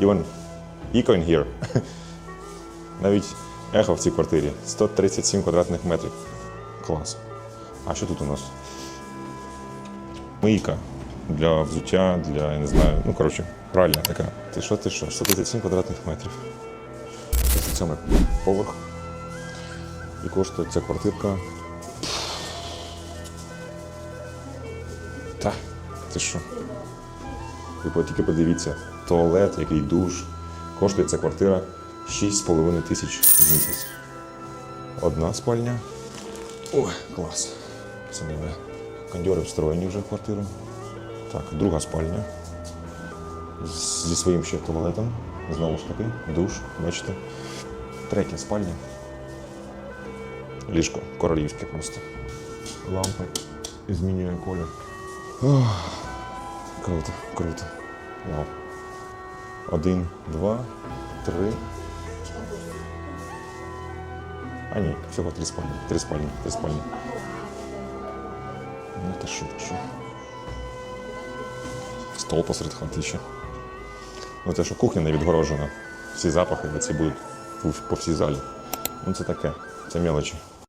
Even eco in here. Навіть ехо в цій квартирі. 137 квадратних метрів. Клас. А що тут у нас? Мийка для взуття, для, я не знаю, ну коротше, пральня така. Ти що, ти що? 137 квадратних метрів. 37 поверх. І коштує ця квартирка. Та, ти що? Ви тільки подивіться, туалет, який душ. Коштує ця квартира 6,5 тисяч в місяць. Одна спальня. Ой, клас. Це нове. Кондьори встроєні вже в квартиру. Так, друга спальня. Зі своїм ще туалетом. Знову ж таки, душ, бачите. Третя спальня. Ліжко королівське просто. Лампа змінює колір. Ох, круто, круто. Вау. Один, два, три. А ні, всього три спальні. Три спальні, три спальні. Ну ти що, що? Стол посеред хати ще. Ну те, що кухня не відгорожена. Всі запахи ці будуть по всій залі. Ну це таке, це мелочі.